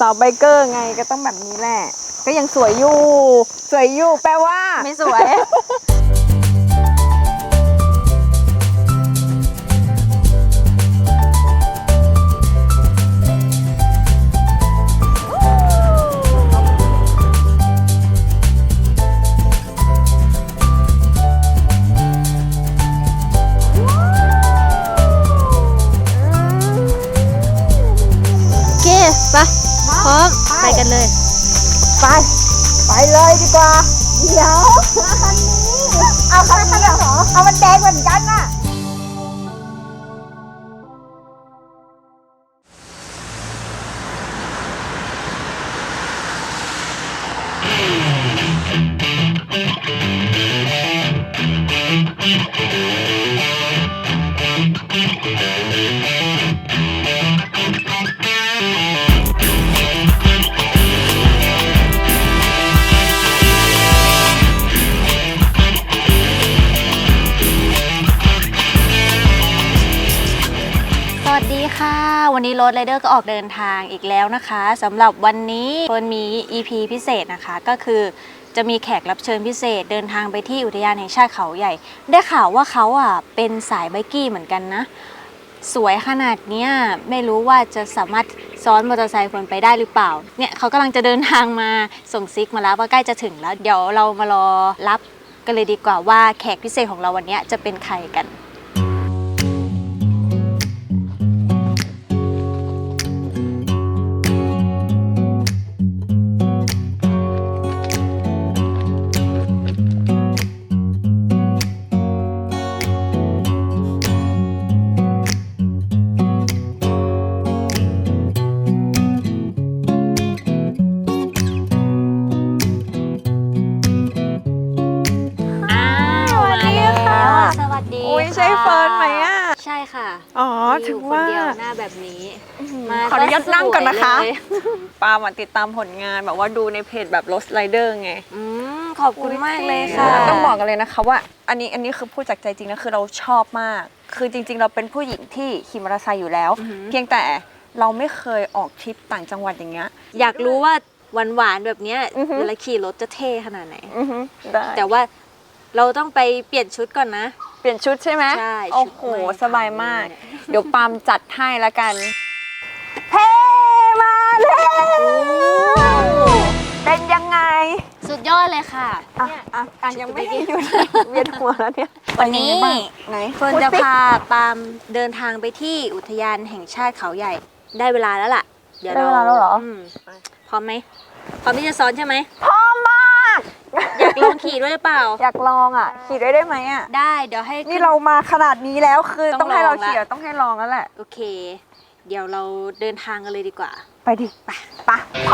สาวไบเกอร์ไงก็ต้องแบบนี้แหละ ก็ยังสวยอยู่ สวยอยู่แปลว่า ไม่สวย กันเลย ไป ไปเลยดีกว่า เดี๋ยวคันนี้ เอาคันนี้เหรอ เอามันแดงเหมือนกันน่ะส วันนี้รถไรเดอร์ก็ออกเดินทางอีกแล้วนะคะสำหรับวันนี้เฟิร์นมี EP พิเศษนะคะ ก็คือจะมีแขกรับเชิญพิเศษ เดินทางไปที่อุทยานแห่งชาติเขาใหญ่ ได้ข่าวว่าเขาอะเป็นสายไบกี้เหมือนกันนะ สวยขนาดเนี้ยไม่รู้ว่าจะสามารถซ้อนมอเตอร์ไซค์คนไปได้หรือเปล่า เนี่ยเขากำลังจะเดินทางมาส่งซิกมาแล้วว่าใกล้จะถึงแล้ว เดี๋ยวเรามารอรับกันเลยดีกว่าว่าแขกพิเศษของเราวันนี้จะเป็นใครกัน อ๋อมีถึยู่งคนว่า เดียวหน้าแบบนี้มาขออนุญาตนั่งก่อนนะคะ สวยเลยปาล์มอะติดตามผลงานแบบว่าดูในเพจแบบ Lost Rider ไง อืมขอบคุณมากเลยค่ะ ต้องบอกกันเลยนะคะว่าอันนี้อันนี้คือพูดจากใจจริงนะคือเราชอบมาก คือจริง ๆ เราเป็นผู้หญิงที่ขี่มอเตอร์ไซค์อยู่แล้ว อือหือ เพียงแต่เราไม่เคยออกทริปต่างจังหวัดอย่างเงี้ย อยากรู้ว่าหวานๆแบบเนี้ยอือหือเวลาขี่รถจะเท่ขนาดไหนอือฮึได้แต่ว่าเราต้องไปเปลี่ยนชุดก่อนนะ เปลี่ยนชุดใช่ไหมใช่ชุดโอ้โห ใหม่ค่ะสบายมากเนี่ยเดี๋ยวปาล์มจัดให้ละกัน เฮ้มาแล้วเป็นยังไง สุดยอดเลยค่ะ อะเนี่ยอะอะยังไม่ได้หยุดเวียนหัวแล้วเนี่ยวันนี้ เป็ยังไงบ้างไหนเฟิร์นจะพาปาล์มเดินทางไปที่อุทยานแห่งชาติเขาใหญ่ ได้เวลาแล้วล่ะ เดี๋ยวได้เวลาแล้วเหรอ มพร้อมไหมพร้อมที่จะซ้อนใช่ไหมพร้อมมาก อยากลองขี่ด้วยหรือเปล่า อยากลองอะ ขี่ได้ได้ไหมอะ ได้เดี๋ยวให้นี่เรามาขนาดนี้แล้วคือต้ต้อองงให้เราลองละ ขี่อะต้องให้ลองแล้วแหละ โอเค เดี๋ยวเราเดินทางกันเลยดีกว่า ไปดิ ไปไปไป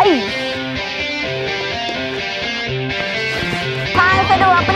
ทางสะดวกไป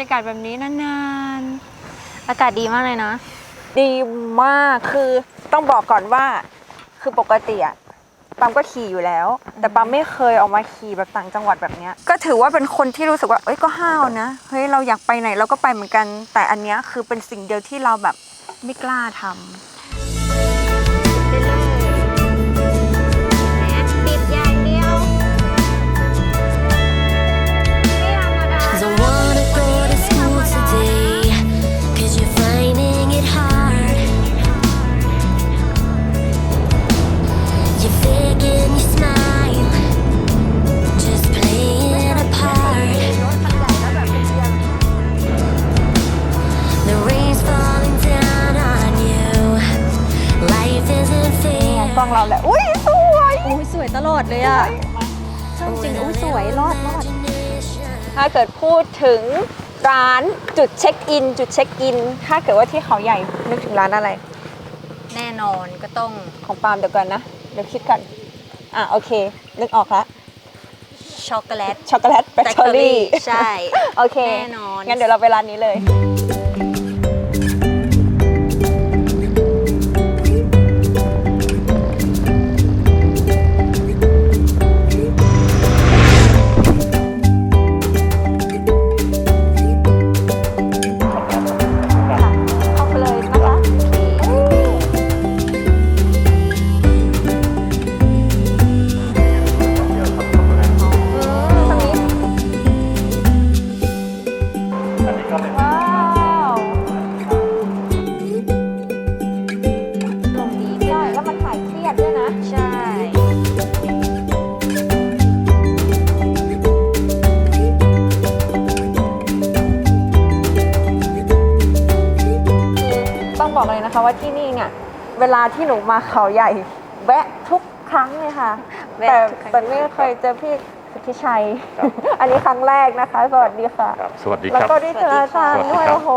รรยากาศแบบนี้นานๆ อากาศดีมากเลยนะ ดีมากคือต้องบอกก่อนว่า คือปกติอะปั๊มก็ขี่อยู่แล้ว แต่ปั๊มไม่เคยออกมาขี่แบบต่างจังหวัดแบบเนี้ยก็ถือว่าเป็นคนที่รู้สึกว่าเอ้ยก็ห้าวนะเฮ้ยเราอยากไปไหนเราก็ไปเหมือนกัน แต่อันเนี้ยคือเป็นสิ่งเดียวที่เราแบบไม่กล้าทำ กล้อง fair. เราแหละอุ้ยสวยอุ้ยสวยตลอดเลยอะจริงๆอุ้ยสวยรอดรอดถ้าเกิดพูดถึงร้านจุดเช็คอิน จุดเช็คอิน ถ้าเกิดว่าที่เขาใหญ่นึกถึงร้านอะไร แน่นอนก็ต้องของปาล์มเดี๋ยวก่อนนะเดี๋ยวคิดก่อนอะโอเค นึกออกละช็อกโกแลตช็อกโกแลตแบตเตอรี่ใช่โอเคแน่นอนงั้นเดี๋ยวเราไปร้านนี้เลย ลาที่หนูมาเขาใหญ่ แวะทุกครั้งเลยค่ะ แวะแต่ทุกครั้ง แต่ไม่เคยเจอพี่สุทธิชัยอันนี้ครั้งแรกนะคะ สวัสดีค่ะ ครับสวัสดีแล้วครับ ก็ได้เจออาจารย์สวัสดีด้วยครับโอ้โห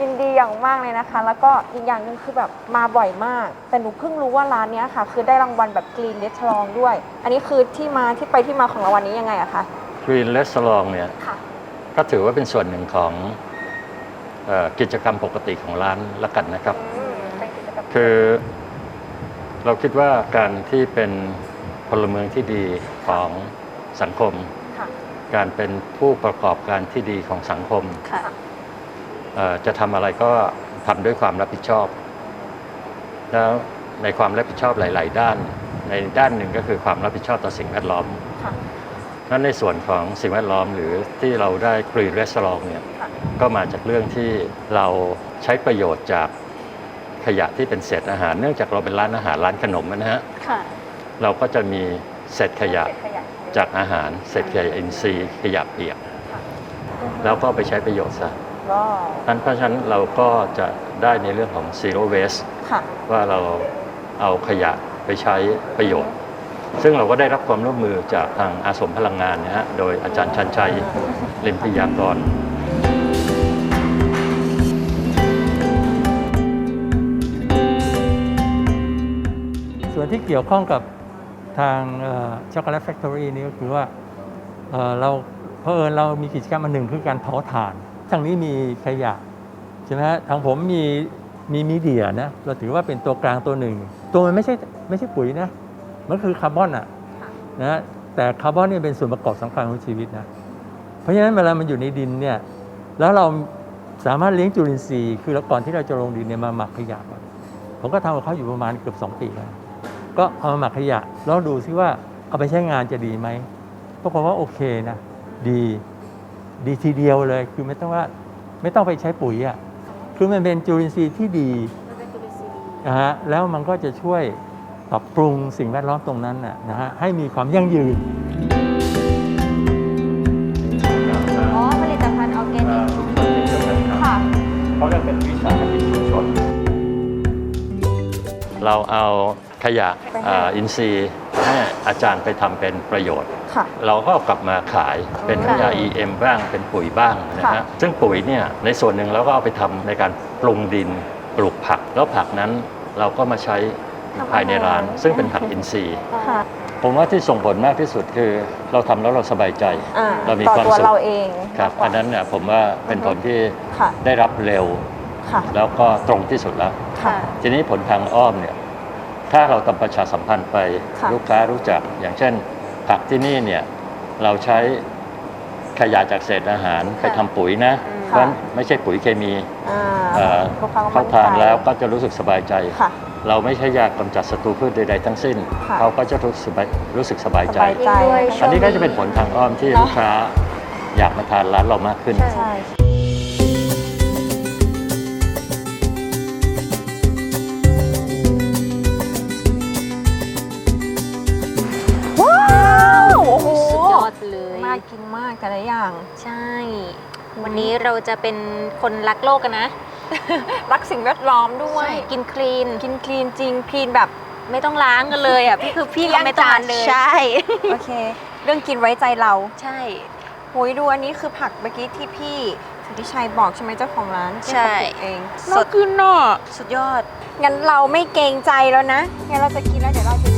ยินดีอย่างมากเลยนะคะ แล้วก็อีกอย่างหนึ่งคือแบบมาบ่อยมาก แต่หนูเพิ่งรู้ว่าร้านเนี้ยค่ะ คือได้รางวัลแบบ Green Restaurant ด้วย อันนี้คือที่มาที่ไปที่มาของรางวัลนี้ยังไงอะคะ Green Restaurant เนี่ยค่ะ ก็ถือว่าเป็นส่วนหนึ่งของเอ่อกิจกรรมปกติของร้านละกันนะครับเป็นกิจกรรม คือเราคิดว่าการที่เป็นพลเมืองที่ดีของสังคมค่ะการเป็นผู้ประกอบการที่ดีของสังคมค่ะเอ่อจะทำอะไรก็ทำด้วยความรับผิดชอบ แล้วในความรับผิดชอบหลาย ๆ ด้าน ในด้านหนึ่งก็คือความรับผิดชอบต่อสิ่งแวดล้อมค่ะนั้นในส่วนของสิ่งแวดล้อมหรือที่เราได้กรีนรีสอร์ทเนี่ยค่ะก็มาจากเรื่องที่เราใช้ประโยชน์จาก ขยะที่เป็นเศษอาหาร เนื่องจากเราเป็นร้านอาหารร้านขนมนะฮะค่ะเราก็จะมีเศษขยะเก็บขยะจากอาหารเศษขยะอินทรีย์ขยะเปียก แล้วก็ไปใช้ประโยชน์ซะว้าวนั้นเพราะฉะนั้นเราก็จะได้ในเรื่องของ zero waste ค่ะ ว่าเราเอาขยะไปใช้ประโยชน์ ซึ่งเราก็ได้รับความร่วมมือจากทางอาสมพลังงานนะฮะ โดยอาจารย์ชันชัยลิมพิยากร วนที่เกี่ยวข้องกับทางช็อกโกแลตแฟคทอรี่นี่ก็คือว่าเราเพอเอิญเรามีกิจกรรมอันหนึ่งคือการเผาถ่าน ทางนี้มีขยะใช่ไหมทางผมมีมีมีเดียนะเราถือว่าเป็นตัวกลางตัวหนึ่ง ตัวมันไม่ใช่ไม่ใช่ปุ๋ยนะมันคือคาร์บอนอะนะแต่คาร์บอนนี่เป็นส่วนประกอบสำคัญของชีวิตนะเพราะฉะนั้นเวลามันอยู่ในดินเนี่ยแล้วเราสามารถเลี้ยงจุลินทรีย์คือแล้วก่อนที่เราจะลงดินเนี่ยมาหมักขยะก่อนผมก็ทำกับเขาอยู่ประมาณเกือบ2ปีแล้ว ก็เอามาหมักขยะ แล้วดูซิว่าเอาไปใช้งานจะดีไหมปรากฏว่าโอเคนะดีดีทีเดียวเลยคือไม่ต้องว่าไม่ต้องไปใช้ปุ๋ยอะ่ะคือมันเป็นจุลินทรีย์ที่ดีนะฮะแล้วมันก็จะช่วยปรับปรุงสิ่งแวดล้อมตรงนั้นน่ะนะฮะให้มีความยั่งยืน อ๋อผลิตภัณฑ์ออร์แกนิกค่ะเขาเรียกเป็นวิสาหกิจชุมชน เราเอา ขยะอ่าอินทรีย์ให้อาจารย์ไปทำเป็นประโยชน์ค่ะเราก็เอากลับมาขายเป็นน้ำยา EM บ้างเป็นปุ๋ยบ้างนะค่ะฮะซึ่งปุ๋ยเนี่ยในส่วนหนึ่งเราก็เอาไปทำในการปรุงดินปลูกผัก แล้วผักนั้นเราก็มาใช้ภายในร้าน ซึ่งเป็นผักอินทรีย์ค่ะผผมว่าที่ส่งผลมากที่สุดคือเราทำแล้วเราสบายใจอ่าเรามีต่อความตัวสุขเราเองครับมากกว่าอันนั้นเนี่ยผมว่าเป็นผลที่ค่ะได้รับเร็วค่ะแล้วก็ตรงที่สุดแล้วค่ะทีนี้ผลทางอ้อมเนี่ย ถ้าเราทำประชาสัมพันธ์ไปค่ะลูกค้ารู้จัก อย่างเช่น ผักที่นี่เนี่ยเราใช้ขยะจากเศษอาหารไปทำปุ๋ยนะเพราะฉะนั้นไม่ใช่ปุ๋ยเคมีอ่าเอ่อลูกค้าก็เขามั่นใจทานแล้วก็จะรู้สึกสบายใจ ค่ะ เราไม่ใช่ยากำจัดศัตรูพืชใดๆทั้งสิ้น ค่ะ เขาก็จะรู้สึกสบายรู้สึกสบายสใจ บายใจด้วยอันนี้ก็จะเป็นผลทางอ้อมที่เนอะ ลูกค้าอยากมาทานร้านเรามากขึ้น ใช่ว้ากินมากแต่ละอย่าง ใช่ วันนี้เราจะเป็นคนรักโลกกันนะ รักสิ่งแวดล้อมด้วย กินคลีน กินคลีนจริงคลีนแบบไม่ต้องล้างกันเลยอะพี่คือพี่ก็ไม่ต้องล้างเลยใช่ โอเค เรื่องกินไว้ใจเรา ใช่โหยดูอันนี้คือผักเมื่อกี้ที่พี่สุทธิชัยบอกใช่ไหมเจ้าของร้านที่ใช่เขาปลูกเองสดน่ากินอะสุดยอด งั้นเราไม่เกรงใจแล้วนะงั้นเราจะกินแล้วเดี๋ยวเราจะ